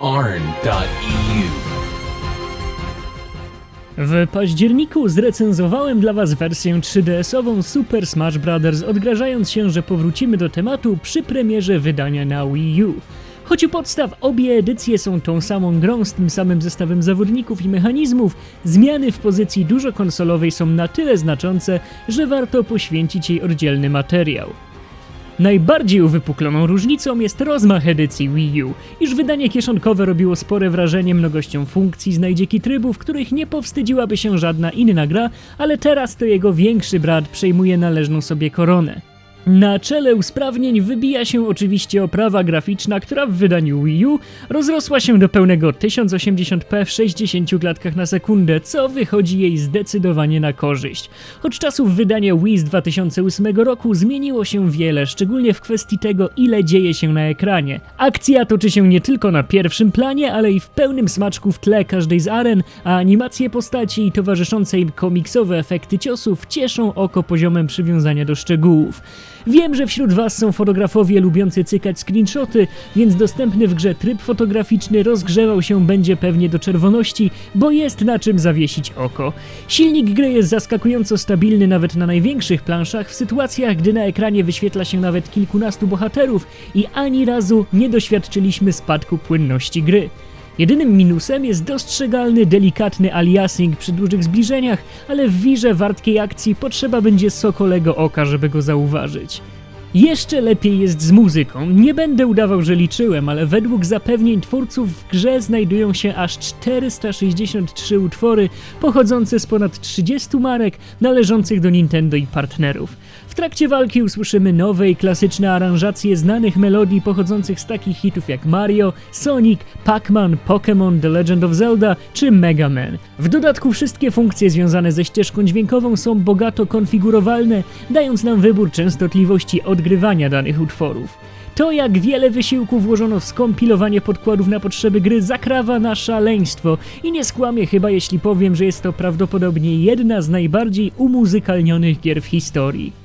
arn.eu. W październiku zrecenzowałem dla Was wersję 3DS-ową Super Smash Bros., odgrażając się, że powrócimy do tematu przy premierze wydania na Wii U. Choć u podstaw obie edycje są tą samą grą z tym samym zestawem zawodników i mechanizmów, zmiany w pozycji dużo konsolowej są na tyle znaczące, że warto poświęcić jej oddzielny materiał. Najbardziej uwypukloną różnicą jest rozmach edycji Wii U, iż wydanie kieszonkowe robiło spore wrażenie mnogością funkcji, znajdzieki trybów, których nie powstydziłaby się żadna inna gra, ale teraz to jego większy brat przejmuje należną sobie koronę. Na czele usprawnień wybija się oczywiście oprawa graficzna, która w wydaniu Wii U rozrosła się do pełnego 1080p w 60 klatkach na sekundę, co wychodzi jej zdecydowanie na korzyść. Choć czasów wydania Wii z 2008 roku zmieniło się wiele, szczególnie w kwestii tego, ile dzieje się na ekranie. Akcja toczy się nie tylko na pierwszym planie, ale i w pełnym smaczku w tle każdej z aren, a animacje postaci i towarzyszące im komiksowe efekty ciosów cieszą oko poziomem przywiązania do szczegółów. Wiem, że wśród Was są fotografowie lubiący cykać screenshoty, więc dostępny w grze tryb fotograficzny rozgrzewał się będzie pewnie do czerwoności, bo jest na czym zawiesić oko. Silnik gry jest zaskakująco stabilny nawet na największych planszach, w sytuacjach, gdy na ekranie wyświetla się nawet kilkunastu bohaterów i ani razu nie doświadczyliśmy spadku płynności gry. Jedynym minusem jest dostrzegalny, delikatny aliasing przy dużych zbliżeniach, ale w wirze wartkiej akcji potrzeba będzie sokolego oka, żeby go zauważyć. Jeszcze lepiej jest z muzyką. Nie będę udawał, że liczyłem, ale według zapewnień twórców w grze znajdują się aż 463 utwory pochodzące z ponad 30 marek należących do Nintendo i partnerów. W trakcie walki usłyszymy nowe i klasyczne aranżacje znanych melodii pochodzących z takich hitów jak Mario, Sonic, Pac-Man, Pokémon, The Legend of Zelda czy Mega Man. W dodatku wszystkie funkcje związane ze ścieżką dźwiękową są bogato konfigurowalne, dając nam wybór częstotliwości odgrywania danych utworów. To, jak wiele wysiłku włożono w skompilowanie podkładów na potrzeby gry, zakrawa na szaleństwo i nie skłamię chyba, jeśli powiem, że jest to prawdopodobnie jedna z najbardziej umuzykalnionych gier w historii.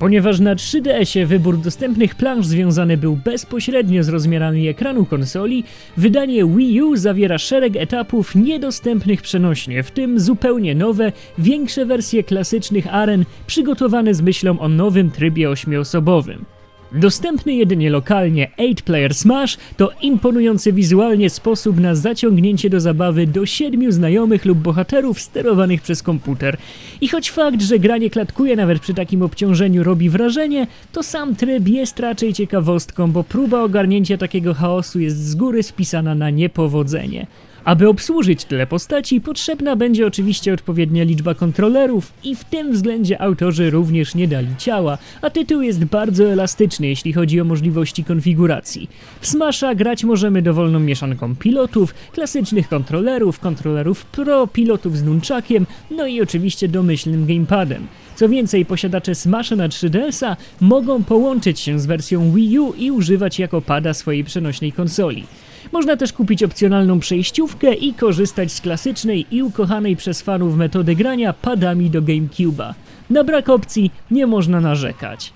Ponieważ na 3DS-ie wybór dostępnych plansz związany był bezpośrednio z rozmiarami ekranu konsoli, wydanie Wii U zawiera szereg etapów niedostępnych przenośnie, w tym zupełnie nowe, większe wersje klasycznych aren przygotowane z myślą o nowym trybie ośmioosobowym. Dostępny jedynie lokalnie 8-player Smash to imponujący wizualnie sposób na zaciągnięcie do zabawy do siedmiu znajomych lub bohaterów sterowanych przez komputer. I choć fakt, że gra nie klatkuje nawet przy takim obciążeniu robi wrażenie, to sam tryb jest raczej ciekawostką, bo próba ogarnięcia takiego chaosu jest z góry spisana na niepowodzenie. Aby obsłużyć tyle postaci, potrzebna będzie oczywiście odpowiednia liczba kontrolerów i w tym względzie autorzy również nie dali ciała, a tytuł jest bardzo elastyczny, jeśli chodzi o możliwości konfiguracji. W Smasha grać możemy dowolną mieszanką pilotów, klasycznych kontrolerów, kontrolerów Pro, pilotów z nunchakiem, no i oczywiście domyślnym gamepadem. Co więcej, posiadacze Smasha na 3DS-a mogą połączyć się z wersją Wii U i używać jako pada swojej przenośnej konsoli. Można też kupić opcjonalną przejściówkę i korzystać z klasycznej i ukochanej przez fanów metody grania padami do GameCube'a. Na brak opcji nie można narzekać.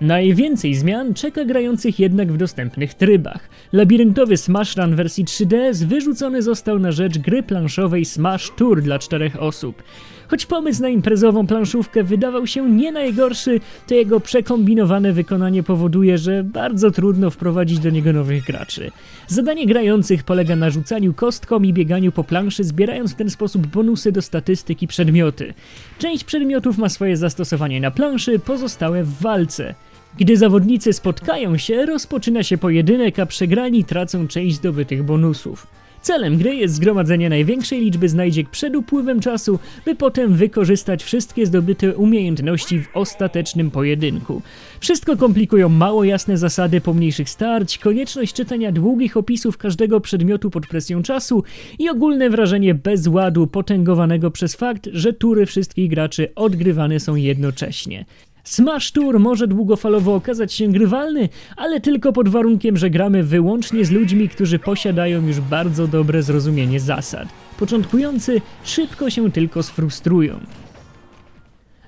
Najwięcej zmian czeka grających jednak w dostępnych trybach. Labiryntowy Smash Run wersji 3DS wyrzucony został na rzecz gry planszowej Smash Tour dla czterech osób. Choć pomysł na imprezową planszówkę wydawał się nie najgorszy, to jego przekombinowane wykonanie powoduje, że bardzo trudno wprowadzić do niego nowych graczy. Zadanie grających polega na rzucaniu kostką i bieganiu po planszy, zbierając w ten sposób bonusy do statystyk i przedmioty. Część przedmiotów ma swoje zastosowanie na planszy, pozostałe w walce. Gdy zawodnicy spotkają się, rozpoczyna się pojedynek, a przegrani tracą część zdobytych bonusów. Celem gry jest zgromadzenie największej liczby znajdziek przed upływem czasu, by potem wykorzystać wszystkie zdobyte umiejętności w ostatecznym pojedynku. Wszystko komplikują mało jasne zasady pomniejszych starć, konieczność czytania długich opisów każdego przedmiotu pod presją czasu i ogólne wrażenie bezładu potęgowanego przez fakt, że tury wszystkich graczy odgrywane są jednocześnie. Smash Tour może długofalowo okazać się grywalny, ale tylko pod warunkiem, że gramy wyłącznie z ludźmi, którzy posiadają już bardzo dobre zrozumienie zasad. Początkujący szybko się tylko sfrustrują.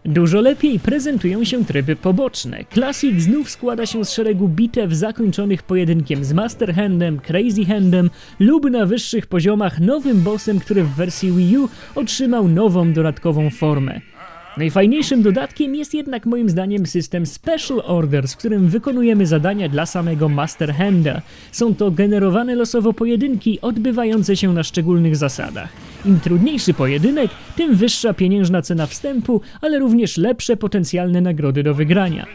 Dużo lepiej prezentują się tryby poboczne. Classic znów składa się z szeregu bitew zakończonych pojedynkiem z Master Handem, Crazy Handem lub na wyższych poziomach nowym bossem, który w wersji Wii U otrzymał nową dodatkową formę. Najfajniejszym dodatkiem jest jednak moim zdaniem system Special Orders, w którym wykonujemy zadania dla samego Master Handa. Są to generowane losowo pojedynki odbywające się na szczególnych zasadach. Im trudniejszy pojedynek, tym wyższa pieniężna cena wstępu, ale również lepsze potencjalne nagrody do wygrania.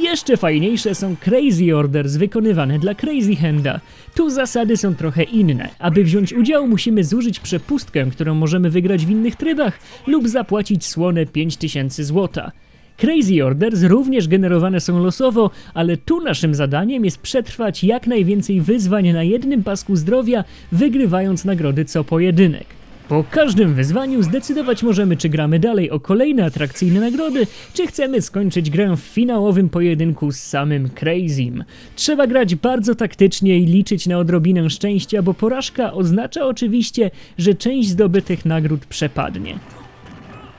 Jeszcze fajniejsze są Crazy Orders wykonywane dla Crazy Handa. Tu zasady są trochę inne. Aby wziąć udział musimy zużyć przepustkę, którą możemy wygrać w innych trybach lub zapłacić słone 5000 złota. Crazy Orders również generowane są losowo, ale tu naszym zadaniem jest przetrwać jak najwięcej wyzwań na jednym pasku zdrowia, wygrywając nagrody co pojedynek. Po każdym wyzwaniu zdecydować możemy, czy gramy dalej o kolejne atrakcyjne nagrody, czy chcemy skończyć grę w finałowym pojedynku z samym Crazym. Trzeba grać bardzo taktycznie i liczyć na odrobinę szczęścia, bo porażka oznacza oczywiście, że część zdobytych nagród przepadnie.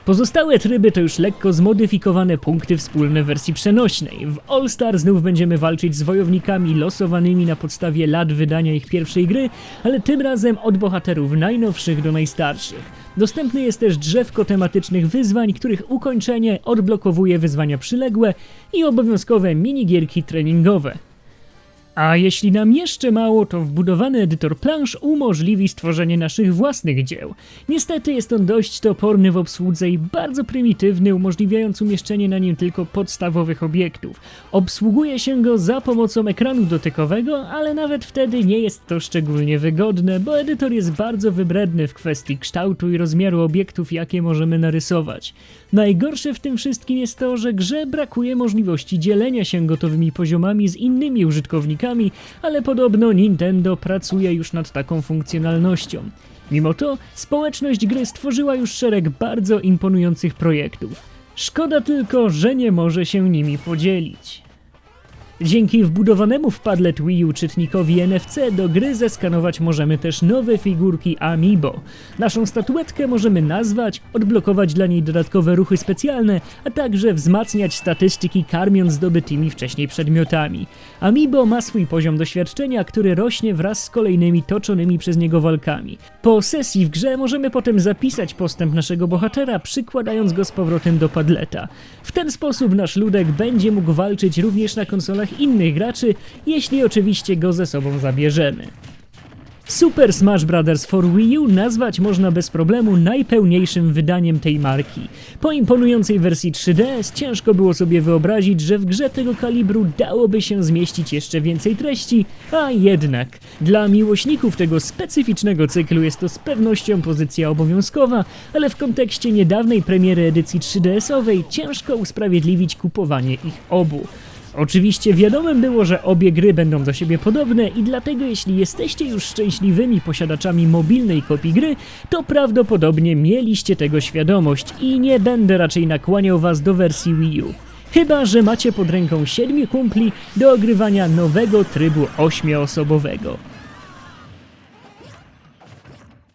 Pozostałe tryby to już lekko zmodyfikowane punkty wspólne w wersji przenośnej. W All Star znów będziemy walczyć z wojownikami losowanymi na podstawie lat wydania ich pierwszej gry, ale tym razem od bohaterów najnowszych do najstarszych. Dostępne jest też drzewko tematycznych wyzwań, których ukończenie odblokowuje wyzwania przyległe i obowiązkowe minigierki treningowe. A jeśli nam jeszcze mało, to wbudowany edytor plansz umożliwi stworzenie naszych własnych dzieł. Niestety jest on dość toporny w obsłudze i bardzo prymitywny, umożliwiając umieszczenie na nim tylko podstawowych obiektów. Obsługuje się go za pomocą ekranu dotykowego, ale nawet wtedy nie jest to szczególnie wygodne, bo edytor jest bardzo wybredny w kwestii kształtu i rozmiaru obiektów, jakie możemy narysować. Najgorsze w tym wszystkim jest to, że grze brakuje możliwości dzielenia się gotowymi poziomami z innymi użytkownikami, ale podobno Nintendo pracuje już nad taką funkcjonalnością. Mimo to społeczność gry stworzyła już szereg bardzo imponujących projektów. Szkoda tylko, że nie może się nimi podzielić. Dzięki wbudowanemu w Padlet Wii U czytnikowi NFC do gry zeskanować możemy też nowe figurki Amiibo. Naszą statuetkę możemy nazwać, odblokować dla niej dodatkowe ruchy specjalne, a także wzmacniać statystyki karmiąc zdobytymi wcześniej przedmiotami. Amiibo ma swój poziom doświadczenia, który rośnie wraz z kolejnymi toczonymi przez niego walkami. Po sesji w grze możemy potem zapisać postęp naszego bohatera, przykładając go z powrotem do Padleta. W ten sposób nasz ludek będzie mógł walczyć również na konsolach innych graczy, jeśli oczywiście go ze sobą zabierzemy. Super Smash Bros. for Wii U nazwać można bez problemu najpełniejszym wydaniem tej marki. Po imponującej wersji 3DS ciężko było sobie wyobrazić, że w grze tego kalibru dałoby się zmieścić jeszcze więcej treści, a jednak dla miłośników tego specyficznego cyklu jest to z pewnością pozycja obowiązkowa, ale w kontekście niedawnej premiery edycji 3DS-owej ciężko usprawiedliwić kupowanie ich obu. Oczywiście wiadomym było, że obie gry będą do siebie podobne i dlatego jeśli jesteście już szczęśliwymi posiadaczami mobilnej kopii gry, to prawdopodobnie mieliście tego świadomość i nie będę raczej nakłaniał was do wersji Wii U. Chyba, że macie pod ręką siedmiu kumpli do ogrywania nowego trybu ośmioosobowego.